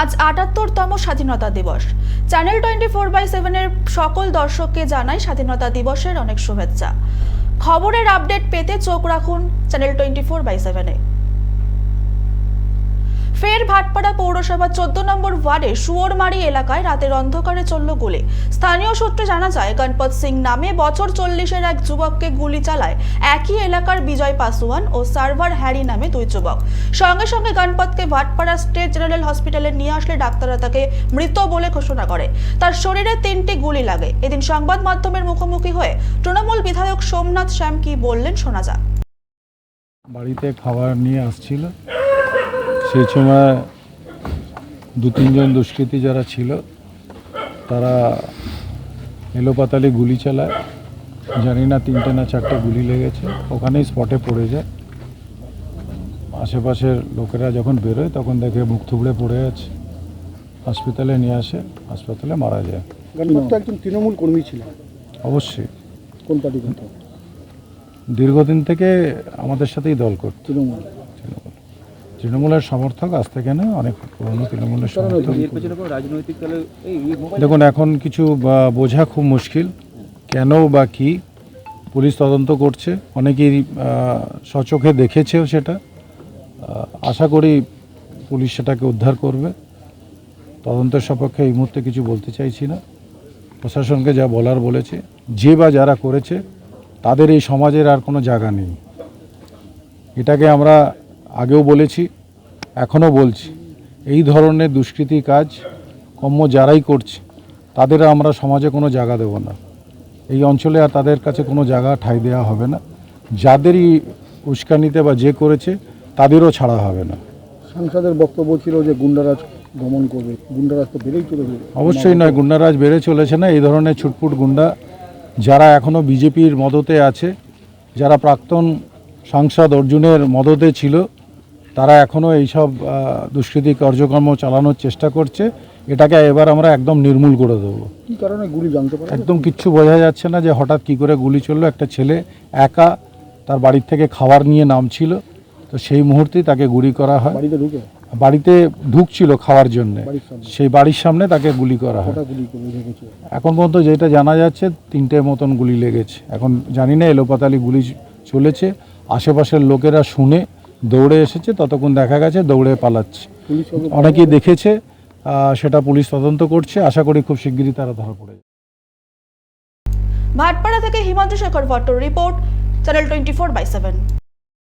আজ আটাত্তরতম স্বাধীনতা দিবস। চ্যানেল টোয়েন্টি ফোর বাই সেভেনের সকল দর্শককে জানাই স্বাধীনতা দিবসের অনেক শুভেচ্ছা। খবরের আপডেট পেতে চোখ রাখুন চ্যানেল টোয়েন্টি ফোর বাই সেভেনে ফের ভাটপাড়া পৌরসভা চোদ্দ নম্বর ওয়ার্ডে সুয়োরমারি এলাকায় রাতের অন্ধকারে চলল গুলি। স্থানীয় সূত্রে জানা যায়, গণপত সিং নামে বছর চল্লিশের এক যুবককে গুলি চালায় একই এলাকার বিজয় পাসওয়ান ও সার্ভার হ্যারি নামে দুই যুবক। সঙ্গে সঙ্গে গণপতকে ভাটপাড়া স্টেট জেনারেল হসপিটালে নিয়ে আসলে ডাক্তাররা তাকে মৃত বলে ঘোষণা করে। তার শরীরে তিনটি গুলি লাগে। এদিন সংবাদ মাধ্যমের মুখোমুখি হয়ে তৃণমূল বিধায়ক সোমনাথ শ্যাম কি বললেন শোনা যাক। বাড়িতে খাবার নিয়ে আসছিল। সেই সময় দু তিনজন দুষ্কৃতী যারা ছিল তারা এলোপাতালি গুলি চালায়। জানি না তিনটে না চারটে গুলি লেগেছে। ওখানেই স্পটে পড়ে যায়। আশেপাশের লোকেরা যখন বেরোয় তখন দেখে মুখ থুবড়ে পড়ে আছে। হাসপাতালে নিয়ে আসে হাসপাতালে মারা যায়। একজন তৃণমূল কর্মী ছিলেন অবশ্যই। কোন পার্টি দীর্ঘদিন থেকে আমাদের সাথেই দল করত। তৃণমূল। তৃণমূলের সমর্থক আজ থেকে না অনেক পুরনো তৃণমূলের সমর্থক। দেখুন এখন কিছু বোঝা খুব মুশকিল। কেন বা কি? পুলিশ তদন্ত করছে। অনেকেই সচোখে দেখেছেও সেটা। আশা করি পুলিশ সেটাকে উদ্ধার করবে। তদন্তের সপক্ষে এই মুহূর্তে কিছু বলতে চাইছি না। প্রশাসনকে যা বলার বলেছে যে বা যারা করেছে তাদের এই সমাজের আর কোনো জায়গা নেই। এটাকে আমরা আগেও বলেছি এখনও বলছি এই ধরনের দুষ্কৃতি কাজ কম্য যারাই করছে তাদের আমরা সমাজে কোনো জায়গা দেব না। এই অঞ্চলে আর তাদের কাছে কোনো জায়গা ঠাঁই দেওয়া হবে না। যাদেরই উস্কানিতে বা যে করেছে তাদেরও ছাড়া হবে না। সাংসদের বক্তব্য ছিল যে গুন্ডারাজ দমন করবে গুন্ডারাজ তো বেড়েই চলেছে। অবশ্যই নয় গুন্ডারাজ বেড়ে চলেছে না এই ধরনের ছুটপুট গুন্ডা যারা এখনও বিজেপির মদতে আছে যারা প্রাক্তন সাংসদ অর্জুনের মদতে ছিল তারা এখনও এইসব দুষ্কৃতী কার্যক্রম চালানোর চেষ্টা করছে। এটাকে এবার আমরা একদম নির্মূল করে দেবো। কি কারণে গুলি জানতে পারে একদম কিচ্ছু বোঝা যাচ্ছে না যে হঠাৎ কি করে গুলি চলল। একটা ছেলে একা তার বাড়ির থেকে খাবার নিয়ে নামছিল। তো সেই মুহূর্তেই তাকে গুলি করা হয়। বাড়িতে ঢুকে? বাড়িতে ঢুকছিল খাওয়ার জন্য। সেই বাড়ির সামনে তাকে গুলি করা হয়। এখন পর্যন্ত যেটা জানা যাচ্ছে তিনটে মতন গুলি লেগেছে। এখন জানি না এলোপাতালি গুলি চলেছে। আশেপাশের লোকেরা শুনে দৌড়ে এসেছে, ততক্ষণ দেখা গেছে দৌড়ে পালাচ্ছে অনেকেই দেখেছে সেটা পুলিশ তদন্ত করছে, আশা করি খুব শিগগিরই তারা ধরা পড়ে। ভাটপাড়া থেকে Himadri Shekhar Bhattar report channel twenty four by seven